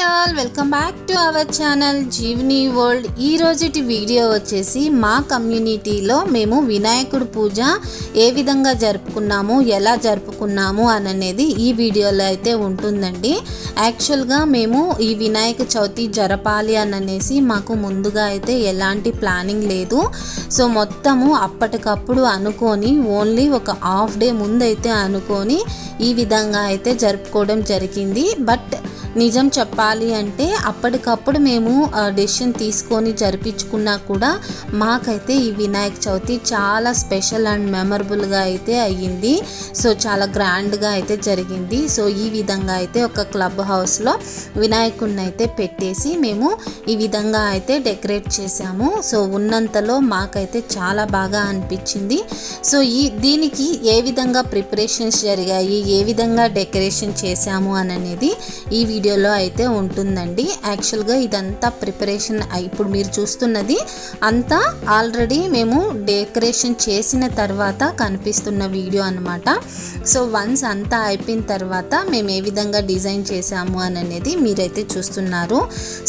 Hi all welcome back to our channel Jeevani world. ఈ రోజుటి video వచ్చేసి మా కమ్యూనిటీలో మేము వినాయకుడు పూజ ఏ విధంగా జరుపుకున్నాము ఎలా జరుపుకున్నాము అని అనేది ఈ వీడియోలో అయితే ఉంటుందండి. యాక్చువల్గా మేము ఈ వినాయక చవితి జరపాలి అని అనేసి మాకు ముందుగా అయితే ఎలాంటి ప్లానింగ్ లేదు. సో మొత్తము అప్పటికప్పుడు అనుకొని ఓన్లీ ఒక హాఫ్ డే ముందు అయితే అనుకొని ఈ విధంగా అయితే జరుపుకోవడం జరిగింది. బట్ నిజం చెప్పాలి అంటే అప్పటికప్పుడు మేము డెసిషన్ తీసుకొని జరిపించుకున్నా కూడా మాకైతే ఈ వినాయక చవితి చాలా స్పెషల్ అండ్ మెమరబుల్గా అయితే అయ్యింది. సో చాలా గ్రాండ్గా అయితే జరిగింది. సో ఈ విధంగా అయితే ఒక క్లబ్ హౌస్లో వినాయకుడిని అయితే పెట్టేసి మేము ఈ విధంగా అయితే డెకరేట్ చేసాము సో ఉన్నంతలో మాకైతే చాలా బాగా అనిపించింది. సో ఈ దీనికి ఏ విధంగా ప్రిపరేషన్స్ జరిగాయి ఏ విధంగా డెకరేషన్ చేశాము అని అనేది ఈ వీడియోలో అయితే ఉంటుందండి. యాక్చువల్గా ఇదంతా ప్రిపరేషన్ ఇప్పుడు మీరు చూస్తున్నది అంతా ఆల్రెడీ మేము డెకరేషన్ చేసిన తర్వాత కనిపిస్తున్న వీడియో అనమాట సో వన్స్ అంతా అయిపోయిన తర్వాత మేము ఏ విధంగా డిజైన్ చేసాము అని అనేది మీరైతే చూస్తున్నారు.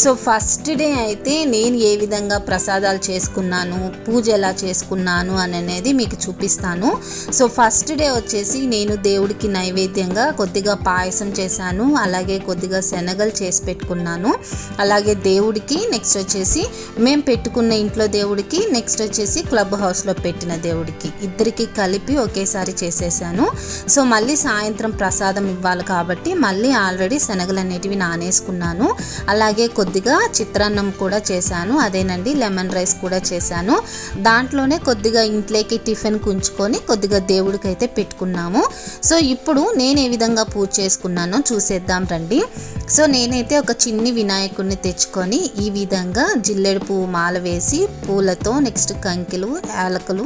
సో ఫస్ట్ డే అయితే నేను ఏ విధంగా ప్రసాదాలు చేసుకున్నాను పూజ ఎలా చేసుకున్నాను అని అనేది మీకు చూపిస్తాను. సో ఫస్ట్ డే వచ్చేసి నేను దేవుడికి నైవేద్యంగా కొద్దిగా పాయసం చేశాను అలాగే కొద్దిగా శనగలు చేసి పెట్టుకున్నాను. అలాగే దేవుడికి నెక్స్ట్ వచ్చేసి మేము పెట్టుకున్న ఇంట్లో దేవుడికి నెక్స్ట్ వచ్చేసి క్లబ్ హౌస్లో పెట్టిన దేవుడికి. ఇద్దరికి కలిపి ఒకేసారి చేసేసాను. సో మళ్ళీ సాయంత్రం ప్రసాదం ఇవ్వాలి కాబట్టి మళ్ళీ ఆల్రెడీ శనగలు అనేటివి నానేసుకున్నాను. అలాగే కొద్దిగా చిత్రాన్నం కూడా చేశాను. అదేనండి లెమన్ రైస్ కూడా చేశాను. దాంట్లోనే కొద్దిగా ఇంట్లోకి టిఫిన్ కుంచుకొని కొద్దిగా దేవుడికి అయితే పెట్టుకున్నాము. సో ఇప్పుడు నేను ఏ విధంగా పూజ చేసుకున్నానో చూసేద్దాం రండి. సో నేనైతే అయితే ఒక చిన్ని వినాయకుడిని తెచ్చుకొని ఈ విధంగా జిల్లెడు పువ్వు మాల వేసి పూలతో నెక్స్ట్ కంకిలు యాలకులు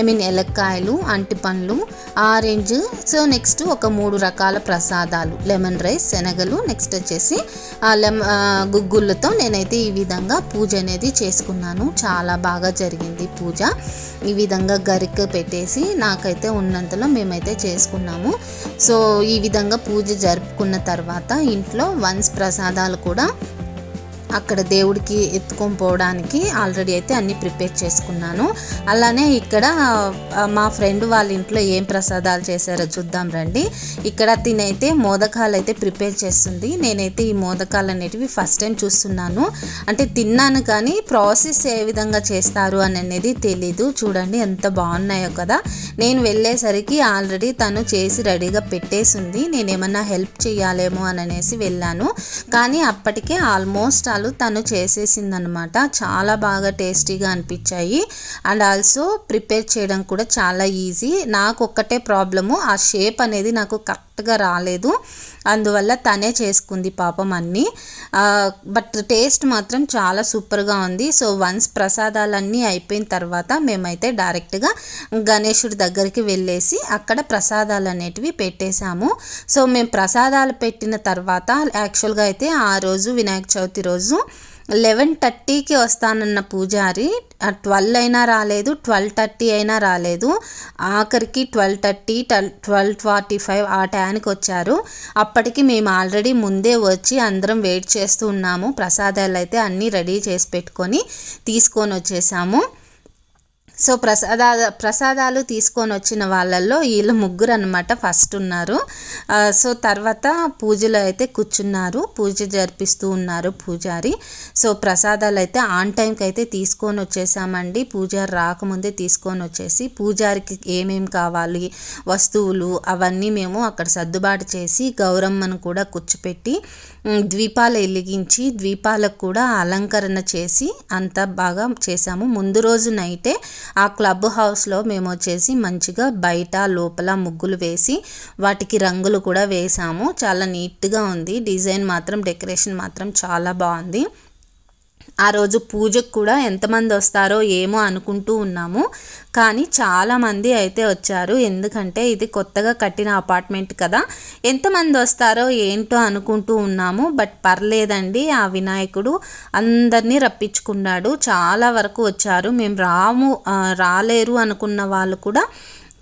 ఐ మీన్ ఎలక్కాయలు అంటి పండ్లు ఆరెంజ్ సో నెక్స్ట్ ఒక మూడు రకాల ప్రసాదాలు. లెమన్ రైస్ శనగలు నెక్స్ట్ వచ్చేసి ఆ లెమ గుగ్గుళ్ళతో నేనైతే ఈ విధంగా పూజ అనేది చేసుకున్నాను. చాలా బాగా జరిగింది పూజ. ఈ విధంగా గరిక పెట్టేసి నాకైతే ఉన్నంతలో మేమైతే చేసుకున్నాము. సో ఈ విధంగా పూజ జరుపుకున్న తర్వాత ఇంట్లో వన్స్ ప్రసాదాలు కూడా అక్కడ దేవుడికి ఎత్తుకొని పోవడానికి ఆల్రెడీ అయితే అన్నీ ప్రిపేర్ చేసుకున్నాను. అలానే ఇక్కడ మా ఫ్రెండ్ వాళ్ళ ఇంట్లో ఏం ప్రసాదాలు చేశారో చూద్దాం రండి. ఇక్కడ తినైతే మోదకాలు అయితే ప్రిపేర్ చేస్తుంది. నేనైతే ఈ మోదకాలు అనేటివి ఫస్ట్ టైం చూస్తున్నాను. అంటే తిన్నాను కానీ ప్రాసెస్ ఏ విధంగా చేస్తారు అని అనేది తెలీదు. చూడండి ఎంత బాగున్నాయో కదా. నేను వెళ్ళేసరికి ఆల్రెడీ తను చేసి రెడీగా పెట్టేసింది. నేను ఏమన్నా హెల్ప్ చేయాలేమో అని అనేసి వెళ్ళాను. కానీ అప్పటికే ఆల్మోస్ట్ ఆల్ తను చేసేసిందనమాట చాలా బాగా టేస్టీగా అనిపించాయి. అండ్ ఆల్సో ప్రిపేర్ చేయడం కూడా చాలా ఈజీ. నాకు ఒక్కటే ప్రాబ్లము ఆ షేప్ అనేది నాకు కరెక్ట్గా రాలేదు. అందువల్ల తనే చేసుకుంది పాపం అన్నీ. బట్ టేస్ట్ మాత్రం చాలా సూపర్గా ఉంది. సో వన్స్ ప్రసాదాలన్నీ అయిపోయిన తర్వాత మేమైతే డైరెక్ట్గా గణేశుడి దగ్గరికి వెళ్ళేసి అక్కడ ప్రసాదాలు అనేటివి పెట్టేశాము. సో మేము ప్రసాదాలు పెట్టిన తర్వాత యాక్చువల్గా అయితే ఆ రోజు వినాయక చవితి రోజు లెవెన్ థర్టీకి వస్తానన్న పూజారి ట్వెల్వ్ అయినా రాలేదు ట్వెల్వ్ థర్టీ అయినా రాలేదు. ఆఖరికి twelve thirty twelve forty five ఆ టైంకి వచ్చారు. అప్పటికి మేము ఆల్రెడీ ముందే వచ్చి అందరం వెయిట్ చేస్తూ ఉన్నాము. ప్రసాదాలు అయితే అన్నీ రెడీ చేసి పెట్టుకొని తీసుకొని వచ్చేసాము. సో ప్రసాదా ప్రసాదాలు తీసుకొని వచ్చిన వాళ్ళల్లో వీళ్ళు ముగ్గురు అనమాట ఫస్ట్ ఉన్నారు. సో తర్వాత పూజలో అయితే కూర్చున్నారు. పూజ జరిపిస్తూ ఉన్నారు పూజారి. సో ప్రసాదాలు అయితే ఆన్ టైంకి అయితే తీసుకొని వచ్చేసామండి. పూజారి రాకముందే తీసుకొని వచ్చేసి పూజారికి ఏమేమి కావాలి వస్తువులు అవన్నీ మేము అక్కడ సర్దుబాటు చేసి గౌరమ్మను కూడా కూర్చోపెట్టి ద్వీపాలు వెలిగించి ద్వీపాలకు కూడా అలంకరణ చేసి అంతా బాగా చేసాము ముందు రోజు నైటే ఆ క్లబ్ హౌస్లో మేము వచ్చేసి మంచిగా బయట లోపల ముగ్గులు వేసి వాటికి రంగులు కూడా వేసాము చాలా నీట్గా ఉంది. డిజైన్ మాత్రం డెకరేషన్ మాత్రం చాలా బాగుంది. ఆ రోజు పూజకు కూడా ఎంతమంది వస్తారో ఏమో అనుకుంటూ ఉన్నాము. కానీ చాలామంది అయితే వచ్చారు. ఎందుకంటే ఇది కొత్తగా కట్టిన అపార్ట్మెంట్ కదా. ఎంతమంది వస్తారో ఏంటో అనుకుంటూ ఉన్నాము. బట్ పర్లేదండి. ఆ వినాయకుడు అందరినీ రప్పించుకున్నాడు. చాలా వరకు వచ్చారు. మేము రాము రాలేరు అనుకున్న వాళ్ళు కూడా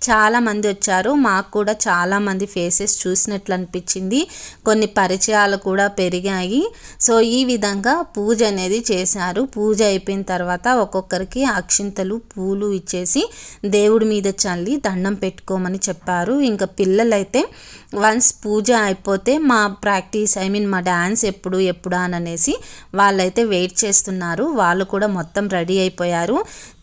చాలా మంది వచ్చారు. మాకు కూడా చాలా మంది ఫేసెస్ చూసినట్లు అనిపించింది. కొన్ని పరిచయాలు కూడా పెరిగాయి. సో ఈ విధంగా పూజ అనేది చేశారు. పూజ అయిపోయిన తర్వాత ఒక్కొక్కరికి అక్షింతలు పూలు ఇచ్చేసి దేవుడి మీద చల్లి దండం పెట్టుకోమని చెప్పారు. ఇంకా పిల్లలైతే వన్స్ పూజ అయిపోతే మా ప్రాక్టీస్ ఐ మీన్ మా డ్యాన్స్ ఎప్పుడు ఎప్పుడు అని అనేసి వాళ్ళైతే వెయిట్ చేస్తున్నారు. వాళ్ళు కూడా మొత్తం రెడీ అయిపోయారు.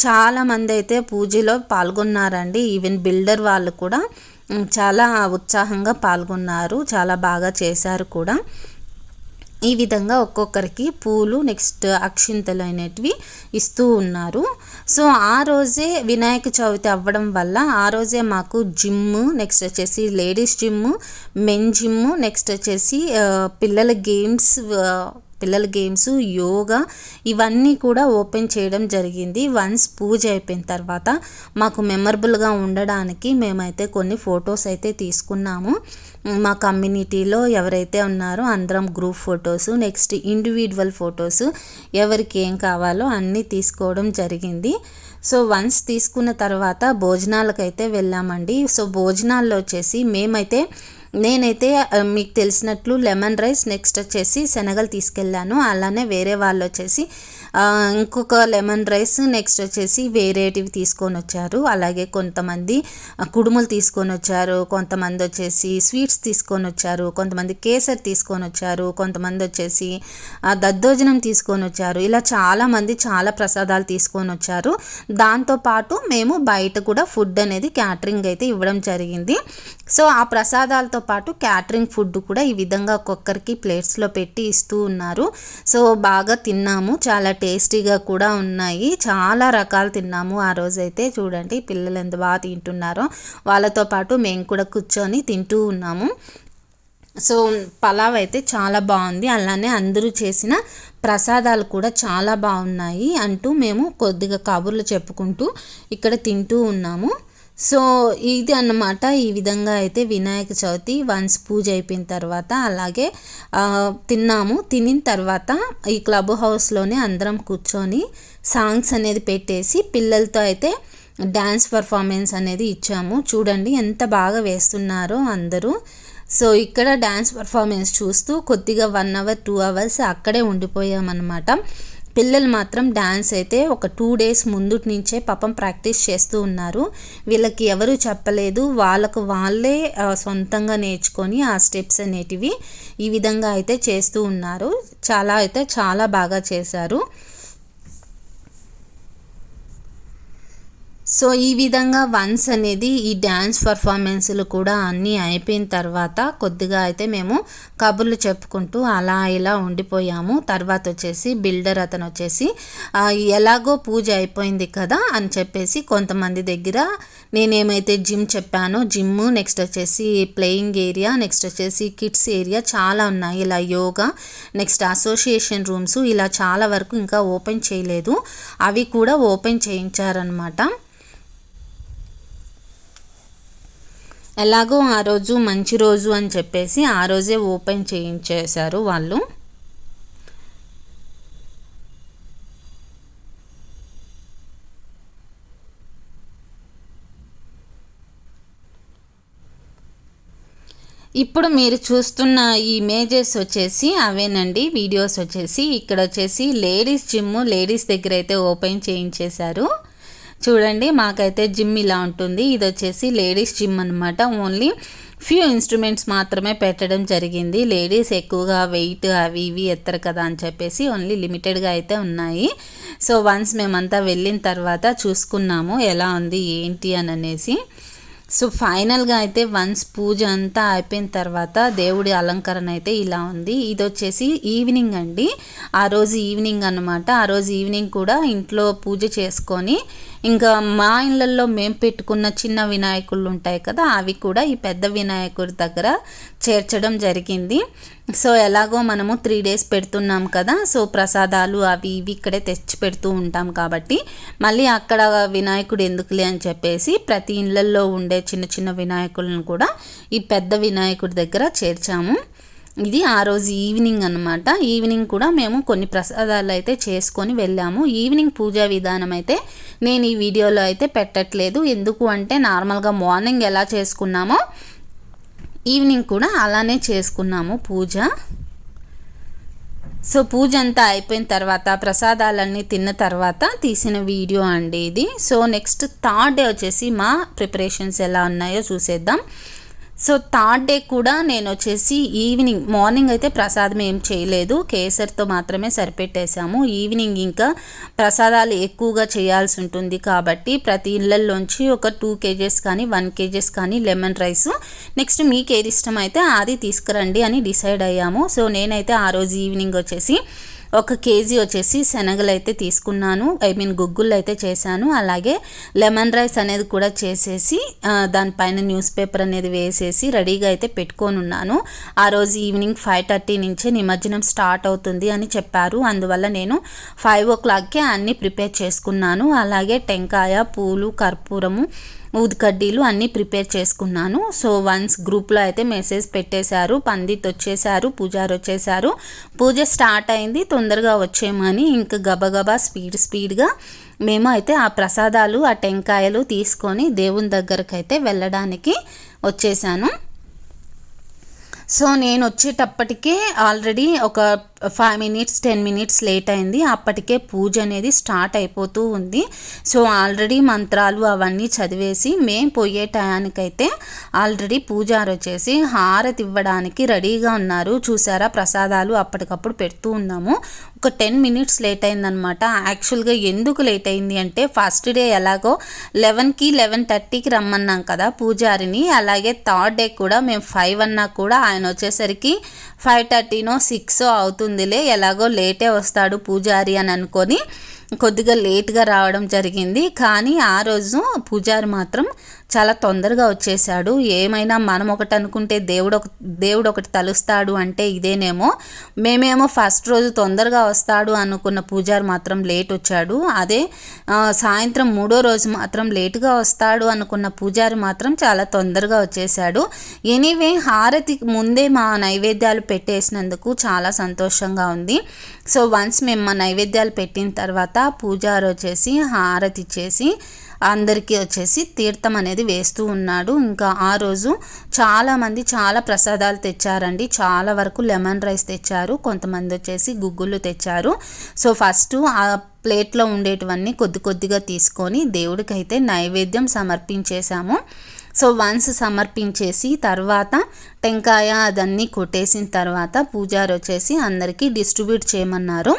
చాలామంది అయితే పూజలో పాల్గొన్నారండి. ఈవెన్ బిల్డర్ వాళ్ళు కూడా చాలా ఉత్సాహంగా పాల్గొన్నారు. చాలా బాగా చేశారు కూడా. ఈ విధంగా ఒక్కొక్కరికి పూలు నెక్స్ట్ అక్షింతలు అనేటివి ఇస్తూ ఉన్నారు. సో ఆ రోజే వినాయక చవితి అవ్వడం వల్ల ఆ రోజే మాకు జిమ్ నెక్స్ట్ వచ్చేసి ladies gym men gym next వచ్చేసి పిల్లల గేమ్స్ పిల్లల గేమ్స్ యోగా ఇవన్నీ కూడా ఓపెన్ చేయడం జరిగింది. వన్స్ పూజ అయిపోయిన తర్వాత మాకు మెమరబుల్గా ఉండడానికి మేమైతే కొన్ని ఫొటోస్ అయితే తీసుకున్నాము. మా కమ్యూనిటీలో ఎవరైతే ఉన్నారో అందరం group photos next individual photos ఎవరికి ఏం కావాలో అన్నీ తీసుకోవడం జరిగింది. సో వన్స్ తీసుకున్న తర్వాత భోజనాలకైతే వెళ్ళామండి. సో భోజనాల్లో వచ్చేసి మేమైతే నేనైతే మీకు తెలిసినట్లు లెమన్ రైస్ నెక్స్ట్ వచ్చేసి శనగలు తీసుకెళ్ళాను. అలానే వేరే వాళ్ళు వచ్చేసి ఇంకొక లెమన్ రైస్ నెక్స్ట్ వచ్చేసి వేరేటివి తీసుకొని వచ్చారు. అలాగే కొంతమంది కుడుములు తీసుకొని వచ్చారు. కొంతమంది వచ్చేసి స్వీట్స్ తీసుకొని వచ్చారు. కొంతమంది కేసర్ తీసుకొని వచ్చారు. కొంతమంది వచ్చేసి దద్దోజనం తీసుకొని వచ్చారు. ఇలా చాలామంది చాలా ప్రసాదాలు తీసుకొని వచ్చారు. దాంతోపాటు మేము బయట కూడా ఫుడ్ అనేది క్యాటరింగ్ అయితే ఇవ్వడం జరిగింది. సో ఆ ప్రసాదాలతో పాటు క్యాటరింగ్ ఫుడ్ కూడా ఈ విధంగా ఒక్కొక్కరికి ప్లేట్స్లో పెట్టి ఇస్తూ ఉన్నారు. సో బాగా తిన్నాము. చాలా టేస్టీగా కూడా ఉన్నాయి. చాలా రకాలు తిన్నాము ఆ రోజైతే. చూడండి పిల్లలు ఎంత బాగా తింటున్నారో. వాళ్ళతో పాటు మేము కూడా కూర్చొని తింటూ ఉన్నాము. సో పలావ్ అయితే చాలా బాగుంది. అలానే అందరూ చేసిన ప్రసాదాలు కూడా చాలా బాగున్నాయి అంటూ మేము కొద్దిగా కబుర్లు చెప్పుకుంటూ ఇక్కడ తింటూ ఉన్నాము. సో ఇది అన్నమాట. ఈ విధంగా అయితే వినాయక చవితి వన్స్ పూజ అయిపోయిన తర్వాత అలాగే తిన్నాము. తినిన తర్వాత ఈ క్లబ్ హౌస్లోనే అందరం కూర్చొని సాంగ్స్ అనేది పెట్టేసి పిల్లలతో అయితే డ్యాన్స్ పర్ఫార్మెన్స్ అనేది ఇచ్చాము. చూడండి ఎంత బాగా వేస్తున్నారో అందరూ. సో ఇక్కడ డ్యాన్స్ పర్ఫార్మెన్స్ చూస్తూ కొద్దిగా వన్ అవర్ టూ అవర్స్ అక్కడే ఉండిపోయామన్నమాట. పిల్లలు మాత్రం డ్యాన్స్ అయితే ఒక టూ డేస్ ముందు నుంచే పాపం ప్రాక్టీస్ చేస్తూ ఉన్నారు. వీళ్ళకి ఎవరు చెప్పలేదు. వాళ్ళకు వాళ్ళే సొంతంగా నేర్చుకొని ఆ స్టెప్స్ అనేటివి ఈ విధంగా అయితే చేస్తూ ఉన్నారు. చాలా అయితే చాలా బాగా చేశారు. సో ఈ విధంగా వన్స్ అనేది ఈ డ్యాన్స్ పర్ఫార్మెన్స్లు కూడా అన్నీ అయిపోయిన తర్వాత కొద్దిగా అయితే మేము కబుర్లు చెప్పుకుంటూ అలా ఇలా ఉండిపోయాము. తర్వాత వచ్చేసి బిల్డర్ అతను వచ్చేసి ఎలాగో పూజ అయిపోయింది కదా అని చెప్పేసి కొంతమంది దగ్గర నేనేమైతే జిమ్ చెప్పానో జిమ్ నెక్స్ట్ వచ్చేసి ప్లేయింగ్ ఏరియా నెక్స్ట్ వచ్చేసి కిడ్స్ ఏరియా చాలా ఉన్నాయి. ఇలా యోగా నెక్స్ట్ అసోసియేషన్ రూమ్స్ ఇలా చాలా వరకు ఇంకా ఓపెన్ చేయలేదు. అవి కూడా ఓపెన్ చేయించారనమాట ఎలాగో ఆ రోజు మంచి రోజు అని చెప్పేసి ఆ రోజే ఓపెన్ చేయించేశారు వాళ్ళు. ఇప్పుడు మీరు చూస్తున్న ఈ ఇమేజెస్ వచ్చేసి అవేనండి వీడియోస్ వచ్చేసి. ఇక్కడ వచ్చేసి లేడీస్ జిమ్ లేడీస్ దగ్గర అయితే ఓపెన్ చేయించేశారు. చూడండి మాకైతే జిమ్ ఇలా ఉంటుంది. ఇది వచ్చేసి లేడీస్ జిమ్ అనమాట ఓన్లీ ఫ్యూ ఇన్స్ట్రుమెంట్స్ మాత్రమే పెట్టడం జరిగింది. లేడీస్ ఎక్కువగా వెయిట్ అవి ఇవి ఎత్తరు కదా అని చెప్పేసి ఓన్లీ లిమిటెడ్గా అయితే ఉన్నాయి. సో వన్స్ మేమంతా వెళ్ళిన తర్వాత చూసుకున్నాము ఎలా ఉంది ఏంటి అని అనేసి. సో ఫైనల్గా అయితే వన్స్ పూజ అంతా అయిపోయిన తర్వాత దేవుడి అలంకరణ అయితే ఇలా ఉంది. ఇది వచ్చేసి ఈవినింగ్ అండి. ఆ రోజు ఈవినింగ్ అనమాట ఆ రోజు ఈవినింగ్ కూడా ఇంట్లో పూజ చేసుకొని ఇంకా మా ఇళ్ళల్లో మేము పెట్టుకున్న చిన్న వినాయకుళ్ళు ఉంటాయి కదా అవి కూడా ఈ పెద్ద వినాయకుడి దగ్గర చేర్చడం జరిగింది. సో ఎలాగో మనము త్రీ డేస్ పెడుతున్నాం కదా సో ప్రసాదాలు అవి ఇవి ఇక్కడే తెచ్చి పెడుతూ ఉంటాం కాబట్టి మళ్ళీ అక్కడ వినాయకుడు ఎందుకులే అని చెప్పేసి ప్రతి ఇళ్ళల్లో ఉండే చిన్న చిన్న వినాయకులను కూడా ఈ పెద్ద వినాయకుడి దగ్గర చేర్చాము. ఇది ఆ రోజు ఈవినింగ్ అనమాట ఈవినింగ్ కూడా మేము కొన్ని ప్రసాదాలు అయితే చేసుకొని వెళ్ళాము. ఈవినింగ్ పూజా విధానం అయితే నేను ఈ వీడియోలో అయితే పెట్టట్లేదు. ఎందుకు అంటే నార్మల్గా మార్నింగ్ ఎలా చేసుకున్నామో ఈవినింగ్ కూడా అలానే చేసుకున్నాము పూజ. సో పూజ అంతా అయిపోయిన తర్వాత ప్రసాదాలన్నీ తిన్న తర్వాత తీసిన వీడియో అండి ఇది. సో నెక్స్ట్ థర్డ్ డే వచ్చేసి మా ప్రిపరేషన్స్ ఎలా ఉన్నాయో చూసేద్దాం. సో థర్డ్ డే కూడా నేను వచ్చేసి ఈవినింగ్ మార్నింగ్ అయితే ప్రసాదం ఏం చేయలేదు. కేసర్తో మాత్రమే సరిపెట్టేశాము. ఈవినింగ్ ఇంకా ప్రసాదాలు ఎక్కువగా చేయాల్సి ఉంటుంది కాబట్టి ప్రతి ఇళ్ళల్లోంచి ఒక టూ కేజెస్ కానీ వన్ కేజెస్ కానీ లెమన్ రైస్ నెక్స్ట్ మీకు ఏది ఇష్టమైతే అది తీసుకురండి అని డిసైడ్ అయ్యాము. సో నేనైతే ఆ రోజు ఈవినింగ్ వచ్చేసి ఒక కేజీ వచ్చేసి శనగలు అయితే తీసుకున్నాను. ఐ మీన్ గుగ్గులు అయితే చేశాను. అలాగే లెమన్ రైస్ అనేది కూడా చేసేసి దానిపైన న్యూస్ పేపర్ అనేది వేసేసి రెడీగా అయితే పెట్టుకొని ఉన్నాను. ఆ రోజు ఈవినింగ్ ఫైవ్ థర్టీ నుంచే నిమజ్జనం స్టార్ట్ అవుతుంది అని చెప్పారు. అందువల్ల నేను ఫైవ్ ఓ క్లాక్కే అన్నీ ప్రిపేర్ చేసుకున్నాను. అలాగే టెంకాయ పూలు కర్పూరము ఊదికడ్డీలు అన్నీ ప్రిపేర్ చేసుకున్నాను. సో వన్స్ గ్రూప్లో అయితే మెసేజ్ పెట్టేశారు. పండిత్ వచ్చేసారు పూజారు వచ్చేసారు పూజ స్టార్ట్ అయింది తొందరగా వచ్చేయమని ఇంకా గబగబా స్పీడ్ స్పీడ్గా మేము అయితే ఆ ప్రసాదాలు ఆ టెంకాయలు తీసుకొని దేవుని దగ్గరకు అయితే వెళ్ళడానికి వచ్చేసాను సో నేను వచ్చేటప్పటికే ఆల్రెడీ ఒక five minutes ten minutes late అయింది. అప్పటికే పూజ అనేది స్టార్ట్ అయిపోతూ ఉంది. సో ఆల్రెడీ మంత్రాలు అవన్నీ చదివేసి మేము పోయే టయానికైతే ఆల్రెడీ పూజారు వచ్చేసి హారతి ఇవ్వడానికి రెడీగా ఉన్నారు. చూసారా? ప్రసాదాలు అప్పటికప్పుడు పెడుతూ ఉన్నాము. ఒక టెన్ మినిట్స్ లేట్ అయిందనమాట యాక్చువల్గా ఎందుకు లేట్ అయింది అంటే ఫస్ట్ డే ఎలాగో లెవెన్కి లెవెన్ థర్టీకి రమ్మన్నాం కదా పూజారిని. అలాగే థర్డ్ డే కూడా మేము ఫైవ్ అన్నా కూడా ఆయన వచ్చేసరికి ఫైవ్ థర్టీనో సిక్స్ అవుతుందిలే ఎలాగో లేటే వస్తాడు పూజారి అని అనుకొని కొద్దిగా లేట్గా రావడం జరిగింది. కానీ ఆ రోజు పూజారి మాత్రం చాలా తొందరగా వచ్చేసాడు ఏమైనా మనం ఒకటి అనుకుంటే దేవుడు ఒక దేవుడు ఒకటి తలుస్తాడు అంటే ఇదేనేమో. మేమేమో ఫస్ట్ రోజు తొందరగా వస్తాడు అనుకున్న పూజారి మాత్రం లేట్ వచ్చాడు. అదే సాయంత్రం మూడో రోజు మాత్రం లేటుగా వస్తాడు అనుకున్న పూజారి మాత్రం చాలా తొందరగా వచ్చేసాడు ఎనీవే హారతికి ముందే మా నైవేద్యాలు పెట్టేసినందుకు చాలా సంతోషంగా ఉంది. సో వన్స్ మేము మా నైవేద్యాలు పెట్టిన తర్వాత పూజారి వచ్చేసి హారతి ఇచ్చేసి అందరికీ వచ్చేసి తీర్థం అనేది వేస్తూ ఉన్నాడు. ఇంకా ఆ రోజు చాలామంది చాలా ప్రసాదాలు తెచ్చారండి. చాలా వరకు లెమన్ రైస్ తెచ్చారు. కొంతమంది వచ్చేసి గుగ్గులు తెచ్చారు. సో ఫస్ట్ ఆ ప్లేట్లో ఉండేటివన్నీ కొద్ది కొద్దిగా తీసుకొని దేవుడికైతే నైవేద్యం సమర్పించేశాము. సో వన్స్ సమర్పించేసి తర్వాత టెంకాయ అదన్నీ కొట్టేసిన తర్వాత పూజారి వచ్చేసి అందరికీ డిస్ట్రిబ్యూట్ చేయమన్నారు.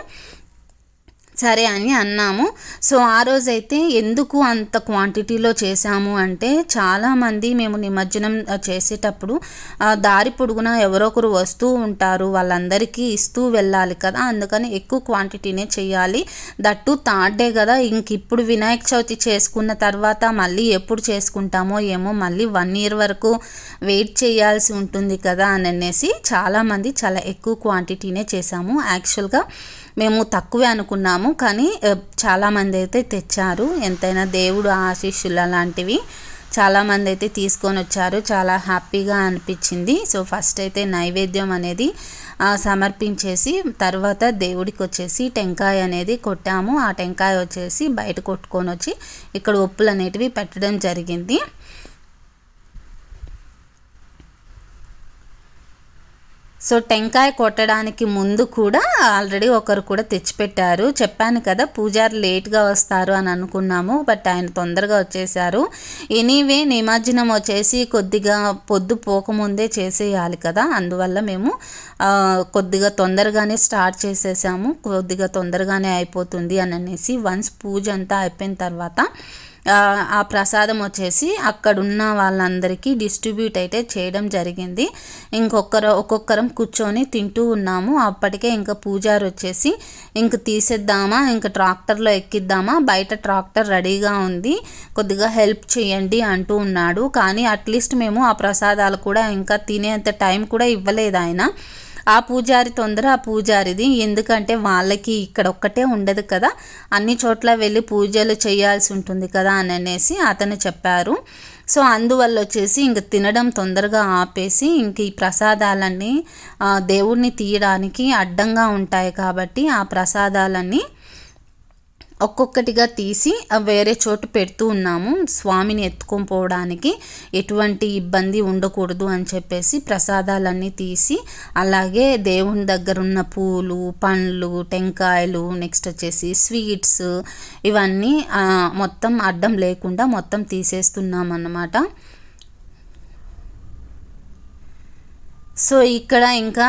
సరే అని అన్నాము. సో ఆ రోజైతే ఎందుకు అంత క్వాంటిటీలో చేశాము అంటే చాలామంది మేము నిమజ్జనం చేసేటప్పుడు దారి పొడుగున ఎవరో ఒకరు వస్తూ ఉంటారు. వాళ్ళందరికీ ఇస్తూ వెళ్ళాలి కదా. అందుకని ఎక్కువ క్వాంటిటీనే చేయాలి. దట్టు థర్డ్ డే కదా. ఇంక ఇప్పుడు వినాయక చవితి చేసుకున్న తర్వాత మళ్ళీ ఎప్పుడు చేసుకుంటామో ఏమో మళ్ళీ వన్ ఇయర్ వరకు వెయిట్ చేయాల్సి ఉంటుంది కదా అని అనేసి చాలామంది చాలా ఎక్కువ క్వాంటిటీనే చేశాము. యాక్చువల్గా మేము తక్కువే అనుకున్నాము కానీ చాలామంది అయితే తెచ్చారు. ఎంతైనా దేవుడు ఆశీస్సులు అలాంటివి చాలామంది అయితే తీసుకొని వచ్చారు చాలా హ్యాపీగా అనిపించింది. సో ఫస్ట్ అయితే నైవేద్యం అనేది సమర్పించేసి తర్వాత దేవుడికి వచ్చేసి టెంకాయ అనేది కొట్టాము. ఆ టెంకాయ వచ్చేసి బయట కొట్టుకొని వచ్చి ఇక్కడ ఉప్పులు అనేటివి పెట్టడం జరిగింది. సో టెంకాయ కొట్టడానికి ముందు కూడా ఆల్రెడీ ఒకరు కూడా తెచ్చిపెట్టారు. చెప్పాను కదా పూజారి లేట్గా వస్తారు అని అనుకున్నాము బట్ ఆయన తొందరగా వచ్చేసారు. ఎనీవే నిమజ్జనం వచ్చేసి కొద్దిగా పొద్దు పోకముందే చేసేయాలి కదా. అందువల్ల మేము కొద్దిగా తొందరగానే స్టార్ట్ చేసేసాము. కొద్దిగా తొందరగానే అయిపోతుంది అని అనేసి వన్స్ పూజ అంతా అయిపోయిన తర్వాత ఆ ప్రసాదం వచ్చేసి అక్కడున్న వాళ్ళందరికీ డిస్ట్రిబ్యూట్ అయితే చేయడం జరిగింది. ఇంకొకరు ఒక్కొక్కరం కూర్చొని తింటూ ఉన్నాము. అప్పటికే ఇంకా పూజారి వచ్చేసి ఇంక తీసేద్దామా ఇంక ట్రాక్టర్లో ఎక్కిద్దామా బయట ట్రాక్టర్ రెడీగా ఉంది కొద్దిగా హెల్ప్ చేయండి అంటూ ఉన్నాడు. కానీ అట్లీస్ట్ మేము ఆ ప్రసాదాలు కూడా ఇంకా తినేంత టైం కూడా ఇవ్వలేదు ఆయన. ఆ పూజారి తొందర ఆ పూజారిది. ఎందుకంటే వాళ్ళకి ఇక్కడ ఒక్కటే ఉండదు కదా. అన్ని చోట్ల వెళ్ళి పూజలు చేయాల్సి ఉంటుంది కదా అని అనేసి అతను చెప్పారు. సో అందువల్ల వచ్చేసి ఇంక తినడం తొందరగా ఆపేసి ఇంక ఈ ప్రసాదాలన్నీ దేవుడిని తీయడానికి అడ్డంగా ఉంటాయి కాబట్టి ఆ ప్రసాదాలన్నీ ఒక్కొక్కటిగా తీసి వేరే చోటు పెడుతూ ఉన్నాము. స్వామిని ఎత్తుకొని పోవడానికి ఎటువంటి ఇబ్బంది ఉండకూడదు అని చెప్పేసి ప్రసాదాలన్నీ తీసి అలాగే దేవుని దగ్గర ఉన్న పూలు పండ్లు టెంకాయలు నెక్స్ట్ వచ్చేసి స్వీట్స్ ఇవన్నీ మొత్తం అడ్డం లేకుండా మొత్తం తీసేస్తున్నాం అన్నమాట సో ఇక్కడ ఇంకా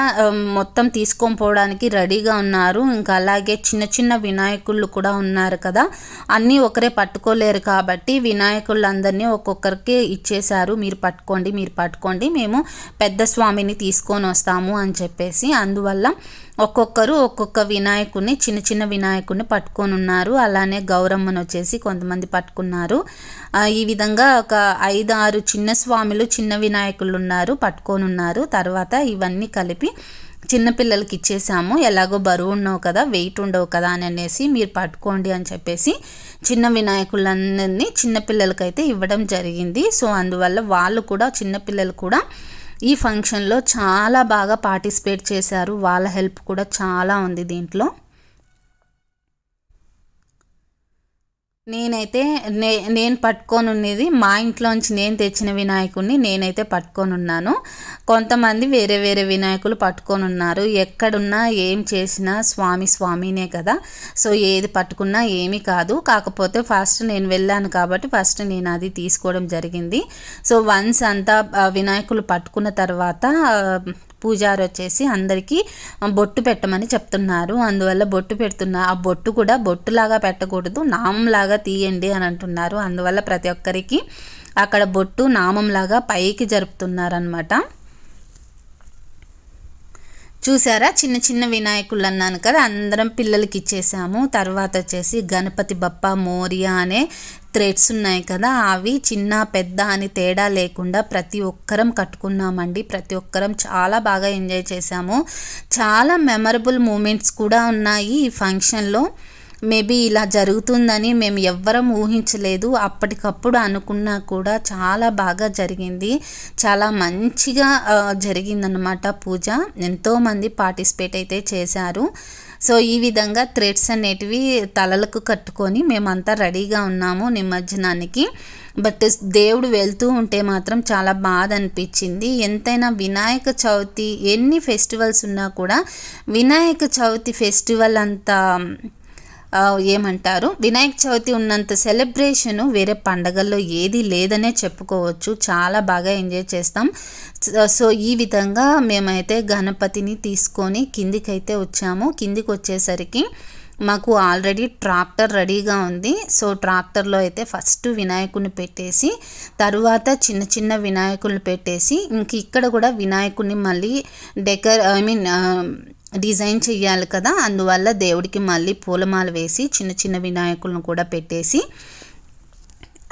మొత్తం తీసుకొని పోవడానికి రెడీగా ఉన్నారు. ఇంకా అలాగే చిన్న చిన్న వినాయకుళ్ళు కూడా ఉన్నారు కదా. అన్నీ ఒకరే పట్టుకోలేరు కాబట్టి వినాయకుళ్ళందరినీ ఒక్కొక్కరికి ఇచ్చేశారు. మీరు పట్టుకోండి మీరు పట్టుకోండి మేము పెద్ద స్వామిని తీసుకొని వస్తాము అని చెప్పేసి అందువల్ల ఒక్కొక్కరు ఒక్కొక్క వినాయకుడిని చిన్న చిన్న వినాయకుడిని పట్టుకొని ఉన్నారు అలానే గౌరమ్మను వచ్చేసి కొంతమంది పట్టుకున్నారు. ఈ విధంగా ఒక ఐదు ఆరు చిన్న స్వాములు చిన్న వినాయకులు ఉన్నారు పట్టుకొని ఉన్నారు తర్వాత ఇవన్నీ కలిపి చిన్నపిల్లలకి ఇచ్చేసాము. ఎలాగో బరువు ఉండవు కదా వెయిట్ ఉండవు కదా అని అనేసి మీరు పట్టుకోండి అని చెప్పేసి చిన్న వినాయకులందరినీ చిన్నపిల్లలకైతే ఇవ్వడం జరిగింది. సో అందువల్ల వాళ్ళు కూడా చిన్నపిల్లలు కూడా ఈ ఫంక్షన్లో చాలా బాగా పార్టిసిపేట్ చేశారు. వాళ్ళ హెల్ప్ కూడా చాలా ఉంది దీంట్లో. నేనైతే నే నేను పట్టుకొని ఉన్నది మా ఇంట్లోంచి నేను తెచ్చిన వినాయకుడిని నేనైతే పట్టుకొని ఉన్నాను కొంతమంది వేరే వేరే వినాయకులు పట్టుకొని ఉన్నారు ఎక్కడున్నా ఏం చేసినా స్వామి స్వామినే కదా. సో ఏది పట్టుకున్నా ఏమీ కాదు. కాకపోతే ఫస్ట్ నేను వెళ్ళాను కాబట్టి ఫస్ట్ నేను అది తీసుకోవడం జరిగింది. సో వన్స్ అంతా వినాయకులు పట్టుకున్న తర్వాత పూజారి వచ్చేసి అందరికీ బొట్టు పెట్టమని చెప్తున్నారు. అందువల్ల బొట్టు పెడుతున్నా ఆ బొట్టు కూడా బొట్టులాగా పెట్టకూడదు నామంలాగా తీయండి అని అంటున్నారు. అందువల్ల ప్రతి ఒక్కరికి అక్కడ బొట్టు నామంలాగా పైకి జరుపుతున్నారనమాట చూసారా? చిన్న చిన్న వినాయకులు అన్నాను కదా అందరం పిల్లలకి ఇచ్చేసాము. తర్వాత వచ్చేసి గణపతి బప్ప మోరియా అనే థ్రెడ్స్ ఉన్నాయి కదా అవి చిన్న పెద్ద అని తేడా లేకుండా ప్రతి ఒక్కరం కట్టుకున్నామండి. ప్రతి ఒక్కరం చాలా బాగా ఎంజాయ్ చేసాము చాలా మెమరబుల్ మూమెంట్స్ కూడా ఉన్నాయి ఈ ఫంక్షన్లో మేబీ ఇలా జరుగుతుందని మేము ఎవ్వరం ఊహించలేదు. అప్పటికప్పుడు అనుకున్నా కూడా చాలా బాగా జరిగింది. చాలా మంచిగా జరిగిందనమాట పూజ. ఎంతోమంది పార్టిసిపేట్ అయితే చేశారు. సో ఈ విధంగా థ్రెడ్స్ అనేటివి తలలకు కట్టుకొని మేమంతా రెడీగా ఉన్నాము నిమజ్జనానికి. బట్ దేవుడు వెళ్తూ ఉంటే మాత్రం చాలా బాధ అనిపించింది. ఎంతైనా వినాయక చవితి ఎన్ని ఫెస్టివల్స్ ఉన్నా కూడా వినాయక చవితి ఫెస్టివల్ అంతా ఏమంటారు? వినాయక చవితి ఉన్నంత సెలబ్రేషన్ వేరే పండగల్లో ఏది లేదనే చెప్పుకోవచ్చు. చాలా బాగా ఎంజాయ్ చేస్తాం. సో ఈ విధంగా మేమైతే గణపతిని తీసుకొని కిందికైతే వచ్చాము. కిందికి వచ్చేసరికి మాకు ఆల్రెడీ ట్రాక్టర్ రెడీగా ఉంది. సో ట్రాక్టర్లో అయితే ఫస్ట్ వినాయకుడిని పెట్టేసి తరువాత చిన్న చిన్న వినాయకులు పెట్టేసి ఇంక ఇక్కడ కూడా వినాయకుడిని మళ్ళీ డెకర్ ఐ మీన్ డిజైన్ చేయాలి కదా. అందువల్ల దేవుడికి మళ్ళీ పూలమాల వేసి చిన్న చిన్న వినాయకులను కూడా పెట్టేసి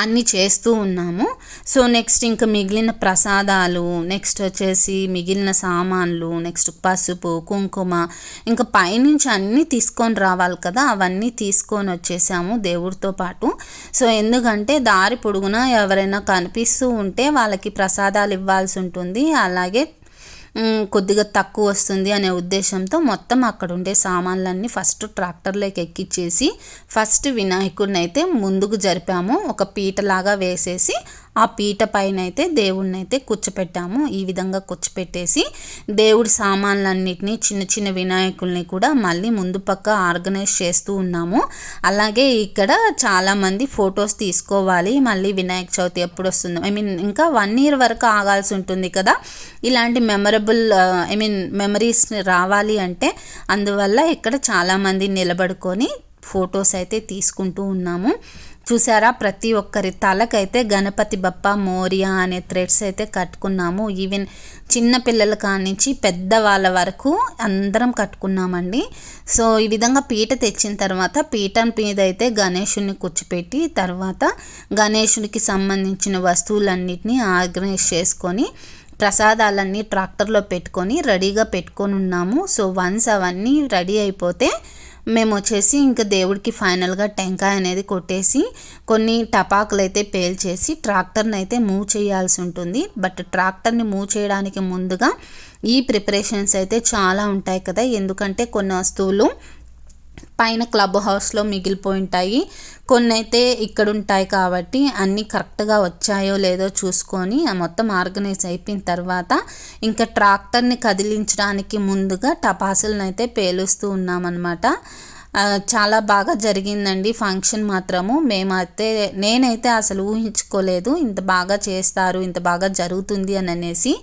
అన్నీ చేస్తూ ఉన్నాము. సో నెక్స్ట్ ఇంకా మిగిలిన ప్రసాదాలు నెక్స్ట్ వచ్చేసి మిగిలిన సామాన్లు నెక్స్ట్ పసుపు కుంకుమ ఇంకా పైనుంచి అన్నీ తీసుకొని రావాలి కదా. అవన్నీ తీసుకొని వచ్చేసాము దేవుడితో పాటు. సో ఎందుకంటే దారి పొడుగున ఎవరైనా కనిపిస్తూ ఉంటే వాళ్ళకి ప్రసాదాలు ఇవ్వాల్సి ఉంటుంది. అలాగే కొద్దిగా తక్కువ వస్తుంది అనే ఉద్దేశంతో మొత్తం అక్కడ ఉండే సామాన్లన్నీ ఫస్ట్ ట్రాక్టర్లోకి ఎక్కిచ్చేసి ఫస్ట్ వినాయకుడిని అయితే ముందుకు జరిపాము. ఒక పీటలాగా వేసేసి ఆ పీట పైన అయితే దేవుడిని అయితే కూర్చోపెట్టాము. ఈ విధంగా కూర్చోపెట్టేసి దేవుడి సామాన్లన్నిటినీ చిన్న చిన్న వినాయకుల్ని కూడా మళ్ళీ ముందు పక్క ఆర్గనైజ్ చేస్తూ ఉన్నాము. అలాగే ఇక్కడ చాలామంది ఫొటోస్ తీసుకోవాలి. మళ్ళీ వినాయక చవితి ఎప్పుడు వస్తుంది. ఐ మీన్ ఇంకా వన్ ఇయర్ వరకు ఆగాల్సి ఉంటుంది కదా. ఇలాంటి మెమరబుల్ ఐ మీన్ మెమరీస్ రావాలి అంటే అందువల్ల ఇక్కడ చాలామంది నిలబడుకొని ఫొటోస్ అయితే తీసుకుంటూ ఉన్నాము. చూసారా? ప్రతి ఒక్కరి తలకైతే గణపతి బప్ప మోరియా అనే థ్రెడ్స్ అయితే కట్టుకున్నాము. ఈవెన్ చిన్న పిల్లల కానించి పెద్ద వాళ్ళ వరకు అందరం కట్టుకున్నామండి. సో ఈ విధంగా పీట తెచ్చిన తర్వాత పీట మీద అయితే గణేషుని కూర్చోపెట్టి తర్వాత గణేషునికి సంబంధించిన వస్తువులన్నిటిని ఆర్గనైజ్ చేసుకొని ప్రసాదాలన్నీ ట్రాక్టర్లో పెట్టుకొని రెడీగా పెట్టుకొని ఉన్నాము. సో వన్స్ అవన్నీ రెడీ అయిపోతే మేము వచ్చేసి ఇంకా దేవుడికి ఫైనల్గా టెంకాయ అనేది కొట్టేసి కొన్ని టపాకులు అయితే పేల్చేసి ట్రాక్టర్ని అయితే మూవ్ చేయాల్సి ఉంటుంది. బట్ ట్రాక్టర్ని మూవ్ చేయడానికి ముందుగా ఈ ప్రిపరేషన్స్ అయితే చాలా ఉంటాయి కదా. ఎందుకంటే కొన్ని వస్తువులు పైన క్లబ్ హౌస్లో మిగిలిపోయి ఉంటాయి కొన్ని అయితే ఇక్కడ ఉంటాయి కాబట్టి అన్నీ కరెక్ట్గా వచ్చాయో లేదో చూసుకొని ఆ మొత్తం ఆర్గనైజ్ అయిపోయిన తర్వాత ఇంకా ట్రాక్టర్ని కదిలించడానికి ముందుగా టపాసులను అయితే పేలుస్తూ ఉన్నామన్నమాట. చాలా బాగా జరిగిందండి ఫంక్షన్ మాత్రము. మేమైతే నేనైతే అసలు ఊహించుకోలేదు ఇంత బాగా చేస్తారు ఇంత బాగా జరుగుతుంది అని అనేసి.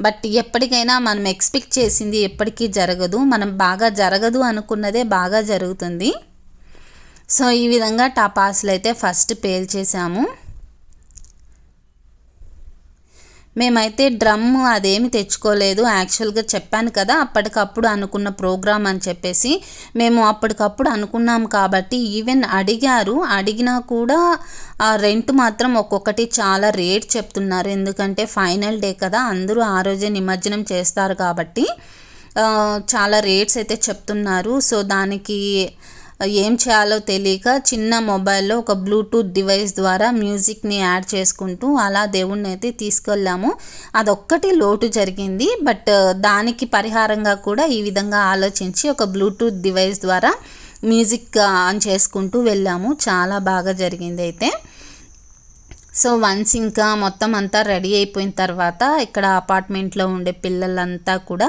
బట్ ఎప్పటికైనా మనం ఎక్స్పెక్ట్ చేసింది ఎప్పటికీ జరగదు. మనం బాగా జరగదు అనుకున్నదే బాగా జరుగుతుంది. సో ఈ విధంగా టపాసులు అయితే ఫస్ట్ పేల్చేసాము మేమైతే డ్రమ్ అదేమి తెచ్చుకోలేదు. యాక్చువల్గా చెప్పాను కదా అప్పటికప్పుడు అనుకున్న ప్రోగ్రామ్ అని చెప్పేసి మేము అప్పటికప్పుడు అనుకున్నాం కాబట్టి ఈవెన్ అడిగారు. అడిగినా కూడా ఆ రెంట్ మాత్రం ఒక్కొక్కటి చాలా రేట్ చెప్తున్నారు. ఎందుకంటే ఫైనల్ డే కదా అందరూ ఆ రోజే నిమజ్జనం చేస్తారు కాబట్టి చాలా రేట్స్ అయితే చెప్తున్నారు. సో దానికి ఏం చేయాలో తెలియక చిన్న మొబైల్లో ఒక బ్లూటూత్ డివైస్ ద్వారా మ్యూజిక్ని యాడ్ చేసుకుంటూ అలా దేవుణ్ణి అయితే తీసుకెళ్ళాము. అదొక్కటి లోటు జరిగింది. బట్ దానికి పరిహారంగా కూడా ఈ విధంగా ఆలోచించి ఒక బ్లూటూత్ డివైస్ ద్వారా మ్యూజిక్ ఆన్ చేసుకుంటూ వెళ్ళాము. చాలా బాగా జరిగింది అయితే సో వన్స్ ఇంకా మొత్తం అంతా రెడీ అయిపోయిన తర్వాత ఇక్కడ అపార్ట్మెంట్లో ఉండే పిల్లలంతా కూడా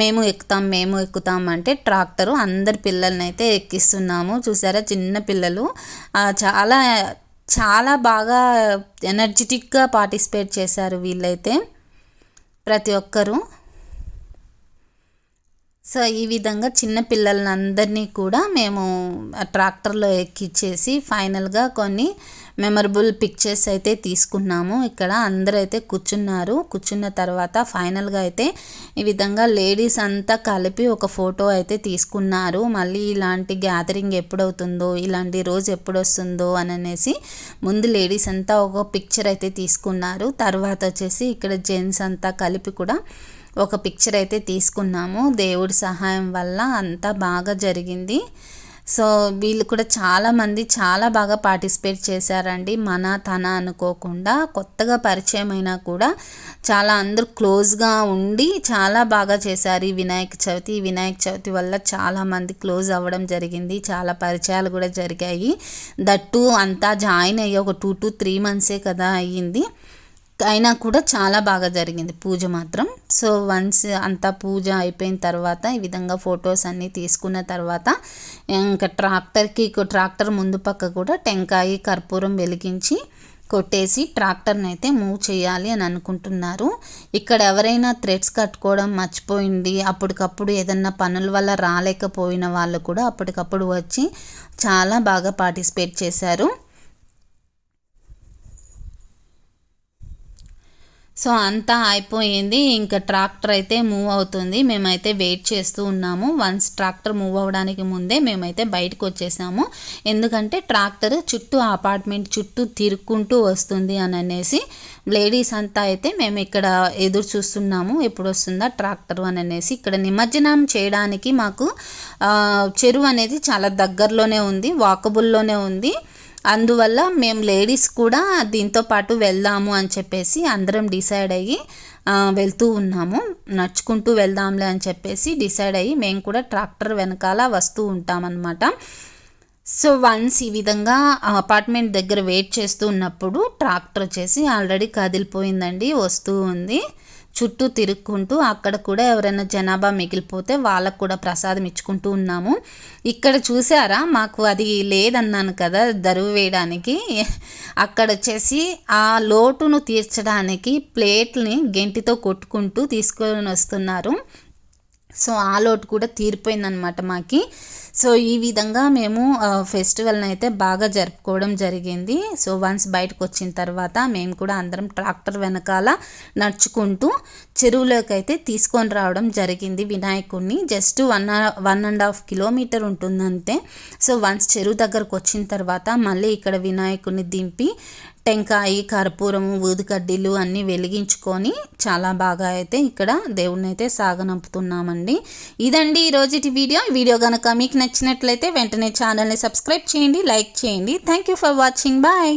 మేము ఎక్కుతాం మేము ఎక్కుతాం అంటే ట్రాక్టరు. అందరి పిల్లల్ని అయితే ఎక్కిస్తున్నాము. చూసారా? చిన్న పిల్లలు. చాలా చాలా బాగా ఎనర్జెటిక్గా పార్టిసిపేట్ చేశారు వీళ్ళైతే. ప్రతి ఒక్కరూ. సో ఈ విధంగా చిన్న పిల్లలందరినీ కూడా మేము ట్రాక్టర్లో ఎక్కిచ్చేసి ఫైనల్గా కొన్ని మెమరబుల్ పిక్చర్స్ అయితే తీసుకున్నాము. ఇక్కడ అందరూ అయితే కూర్చున్నారు. కూర్చున్న తర్వాత ఫైనల్గా అయితే ఈ విధంగా లేడీస్ అంతా కలిపి ఒక ఫోటో అయితే తీసుకున్నారు. మళ్ళీ ఇలాంటి గ్యాదరింగ్ ఎప్పుడవుతుందో ఇలాంటి రోజు ఎప్పుడు వస్తుందో అని అనేసి ముందు లేడీస్ అంతా ఒక పిక్చర్ అయితే తీసుకున్నారు. తర్వాత వచ్చేసి ఇక్కడ జెంట్స్ అంతా కలిపి కూడా ఒక పిక్చర్ అయితే తీసుకున్నాము. దేవుడి సహాయం వల్ల అంతా బాగా జరిగింది. సో వీళ్ళు కూడా చాలామంది చాలా బాగా పార్టిసిపేట్ చేశారండి. మన తన అనుకోకుండా కొత్తగా పరిచయం అయినా కూడా చాలా అందరూ క్లోజ్గా ఉండి చాలా బాగా చేశారు. ఈ వినాయక చవితి ఈ వినాయక చవితి వల్ల చాలామంది క్లోజ్ అవ్వడం జరిగింది. చాలా పరిచయాలు కూడా జరిగాయి. దట్టు అంతా జాయిన్ అయ్యి ఒక టూ టు త్రీ మంత్సే కదా అయ్యింది. అయినా కూడా చాలా బాగా జరిగింది పూజ మాత్రం. సో వన్స్ అంతా పూజ అయిపోయిన తర్వాత ఈ విధంగా ఫొటోస్ అన్నీ తీసుకున్న తర్వాత ఇంకా ట్రాక్టర్కి ట్రాక్టర్ ముందు పక్క కూడా టెంకాయ కర్పూరం వెలిగించి కొట్టేసి ట్రాక్టర్ని అయితే మూవ్ చేయాలి అని అనుకుంటున్నారు. ఇక్కడ ఎవరైనా థ్రెడ్స్ కట్టుకోవడం మర్చిపోయింది అప్పటికప్పుడు ఏదన్నా పనుల వల్ల రాలేకపోయిన వాళ్ళు కూడా అప్పటికప్పుడు వచ్చి చాలా బాగా పార్టిసిపేట్ చేశారు. సో అంతా అయిపోయింది. ఇంకా ట్రాక్టర్ అయితే మూవ్ అవుతుంది. మేమైతే వెయిట్ చేస్తూ ఉన్నాము. వన్స్ ట్రాక్టర్ మూవ్ అవ్వడానికి ముందే మేమైతే బయటకు వచ్చేసాము. ఎందుకంటే ట్రాక్టర్ చుట్టూ అపార్ట్మెంట్ చుట్టూ తిరుక్కుంటూ వస్తుంది అని అనేసి లేడీస్ అంతా అయితే మేము ఇక్కడ ఎదురు చూస్తున్నాము. ఎప్పుడు వస్తుందా ట్రాక్టర్ అని అనేసి ఇక్కడ నిమజ్జనం చేయడానికి మాకు చెరువు అనేది చాలా దగ్గరలోనే ఉంది వాకబుల్లోనే ఉంది. అందువల్ల మేము లేడీస్ కూడా దీంతో పాటు వెళ్దాము అని చెప్పేసి అందరం డిసైడ్ అయ్యి వెళ్తూ ఉన్నాము. నడుచుకుంటూ వెళ్దాంలే అని చెప్పేసి డిసైడ్ అయ్యి మేము కూడా ట్రాక్టర్ వెనకాల వస్తూ ఉంటామన్నమాట. సో వన్స్ ఈ విధంగా అపార్ట్మెంట్ దగ్గర వెయిట్ చేస్తూ ఉన్నప్పుడు ట్రాక్టర్ వచ్చేసి ఆల్రెడీ కదిలిపోయిందండి వస్తూ ఉంది. చుట్టూ తిరుక్కుంటూ అక్కడ కూడా ఎవరైనా జనాభా మిగిలిపోతే వాళ్ళకు కూడా ప్రసాదం ఇచ్చుకుంటూ ఉన్నాము. ఇక్కడ చూసారా? మాకు అది లేదన్నాను కదా దరువు వేయడానికి. అక్కడ వచ్చేసి ఆ లోటును తీర్చడానికి ప్లేట్ని గెంటితో కొట్టుకుంటూ తీసుకొని వస్తున్నారు. సో ఆ లోటు కూడా తీరిపోయిందనమాట మాకి. సో ఈ విధంగా మేము ఫెస్టివల్ని అయితే బాగా జరుపుకోవడం జరిగింది. సో వన్స్ బయటకు వచ్చిన తర్వాత మేము కూడా అందరం ట్రాక్టర్ వెనకాల నడుచుకుంటూ చెరువులోకి అయితే తీసుకొని రావడం జరిగింది వినాయకుడిని just one one and half kilometre ఉంటుందంతే. So once చెరువు దగ్గరకు వచ్చిన తర్వాత మళ్ళీ ఇక్కడ వినాయకుడిని దింపి టెంకాయ కర్పూరము ఊదికడ్డీలు అన్నీ వెలిగించుకొని చాలా బాగా అయితే ఇక్కడ దేవుణ్ణి అయితే సాగనంపుతున్నామండి. ఇదండి ఈరోజుటి వీడియో. వీడియో కనుక మీకు నచ్చినట్లయితే వెంటనే ఛానల్ని సబ్స్క్రైబ్ చేయండి లైక్ చేయండి. Thank you for watching bye